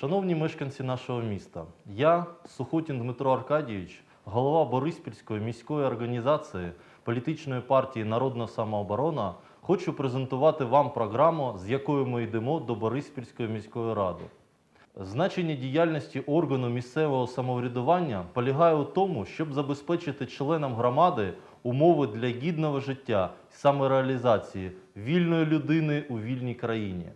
Шановні мешканці нашого міста, я, Сухотін Дмитро Аркадійович, голова Бориспільської міської організації політичної партії Народна самооборона, хочу презентувати вам програму, з якою ми йдемо до Бориспільської міської ради. Значення діяльності органу місцевого самоврядування полягає у тому, щоб забезпечити членам громади умови для гідного життя і самореалізації вільної людини у вільній країні.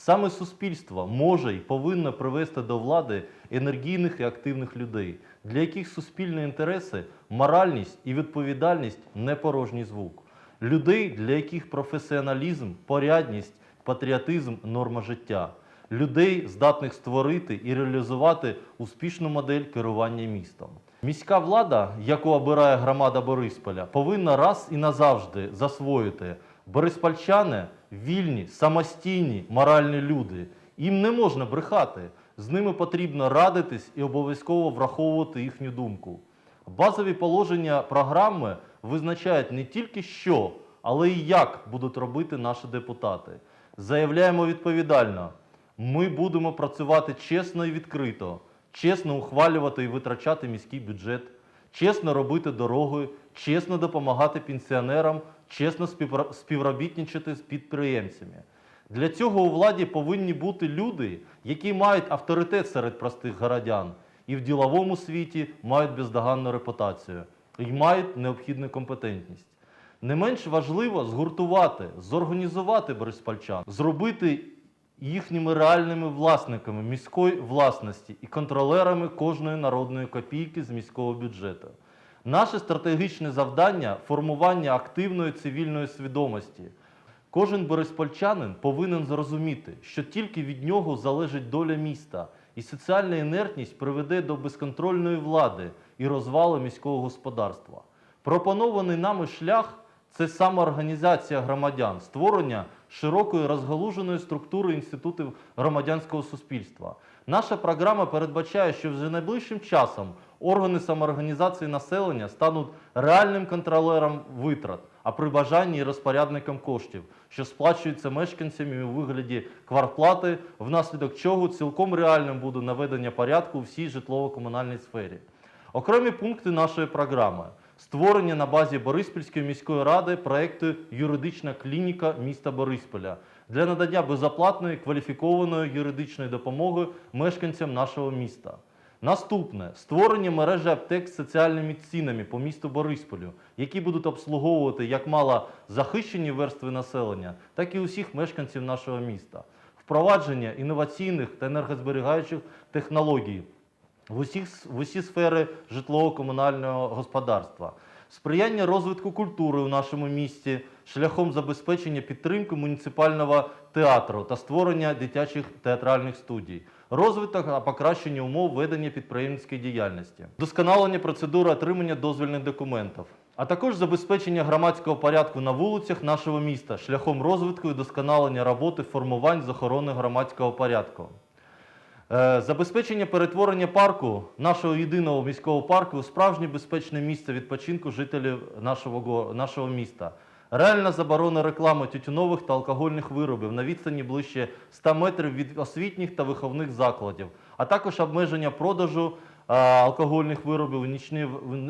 Саме суспільство може і повинно привести до влади енергійних і активних людей, для яких суспільні інтереси, моральність і відповідальність не порожній звук. Людей, для яких професіоналізм, порядність, патріотизм норма життя. Людей, здатних створити і реалізувати успішну модель керування містом. Міська влада, яку обирає громада Борисполя, повинна раз і назавжди засвоїти Бориспольчани вільні, самостійні, моральні люди. Їм не можна брехати. З ними потрібно радитись і обов'язково враховувати їхню думку. Базові положення програми визначають не тільки що, але і як будуть робити наші депутати. Заявляємо відповідально: ми будемо працювати чесно і відкрито, чесно ухвалювати і витрачати міський бюджет, чесно робити дороги, чесно допомагати пенсіонерам, чесно співробітничати з підприємцями. Для цього у владі повинні бути люди, які мають авторитет серед простих городян і в діловому світі мають бездоганну репутацію і мають необхідну компетентність. Не менш важливо згуртувати, зорганізувати бориспольчан, зробити їхніми реальними власниками міської власності і контролерами кожної народної копійки з міського бюджету. Наше стратегічне завдання формування активної цивільної свідомості. Кожен бориспольчанин повинен зрозуміти, що тільки від нього залежить доля міста, і соціальна інертність приведе до безконтрольної влади і розвалу міського господарства. Пропонований нами шлях це самоорганізація громадян, створення широкої розгалуженої структури інститутів громадянського суспільства. Наша програма передбачає, що вже найближчим часом органи самоорганізації населення стануть реальним контролером витрат, а при бажанні і розпорядником коштів, що сплачуються мешканцями у вигляді квартплати, внаслідок чого цілком реальним буде наведення порядку у всій житлово-комунальній сфері. Окремі пункти нашої програми. Створення на базі Бориспільської міської ради проекту Юридична клініка міста Борисполя для надання безоплатної кваліфікованої юридичної допомоги мешканцям нашого міста. Наступне створення мережі аптек з соціальними цінами по місту Борисполю, які будуть обслуговувати як мало захищені верстви населення, так і усіх мешканців нашого міста. Впровадження інноваційних та енергозберігаючих технологій в, усіх, в усі сфери житлово-комунального господарства, сприяння розвитку культури у нашому місті шляхом забезпечення підтримки муніципального театру та створення дитячих театральних студій, розвиток та покращення умов ведення підприємницької діяльності, вдосконалення процедури отримання дозвільних документів, а також забезпечення громадського порядку на вулицях нашого міста шляхом розвитку і досконалення роботи формувань з охорони громадського порядку. Е, Забезпечення перетворення парку, нашого єдиного міського парку, у справжнє безпечне місце відпочинку жителів нашого, нашого міста. Реальна заборона реклами тютюнових та алкогольних виробів на відстані ближче 100 метрів від освітніх та виховних закладів, а також обмеження продажу е, алкогольних виробів у нічний,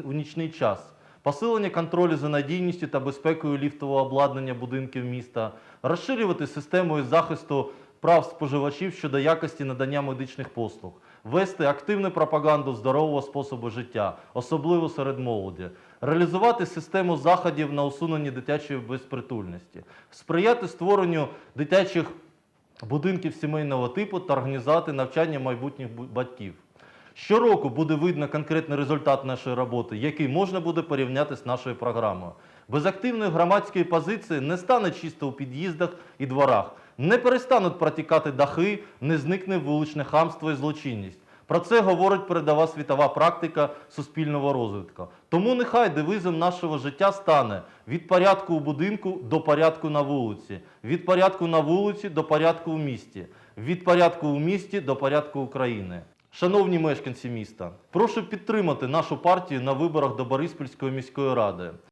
у нічний час. Посилення контролю за надійністю та безпекою ліфтового обладнання будинків міста, розширювати систему захисту прав споживачів щодо якості надання медичних послуг, вести активну пропаганду здорового способу життя, особливо серед молоді, реалізувати систему заходів на усунення дитячої безпритульності, сприяти створенню дитячих будинків сімейного типу та організувати навчання майбутніх батьків. Щороку буде видно конкретний результат нашої роботи, який можна буде порівняти з нашою програмою. Без активної громадської позиції не стане чисто у під'їздах і дворах, не перестануть протікати дахи, не зникне вуличне хамство і злочинність. Про це говорить передова світова практика суспільного розвитку. Тому нехай девизом нашого життя стане від порядку у будинку до порядку на вулиці, від порядку на вулиці до порядку у місті, від порядку у місті до порядку України. Шановні мешканці міста, прошу підтримати нашу партію на виборах до Бориспільської міської ради.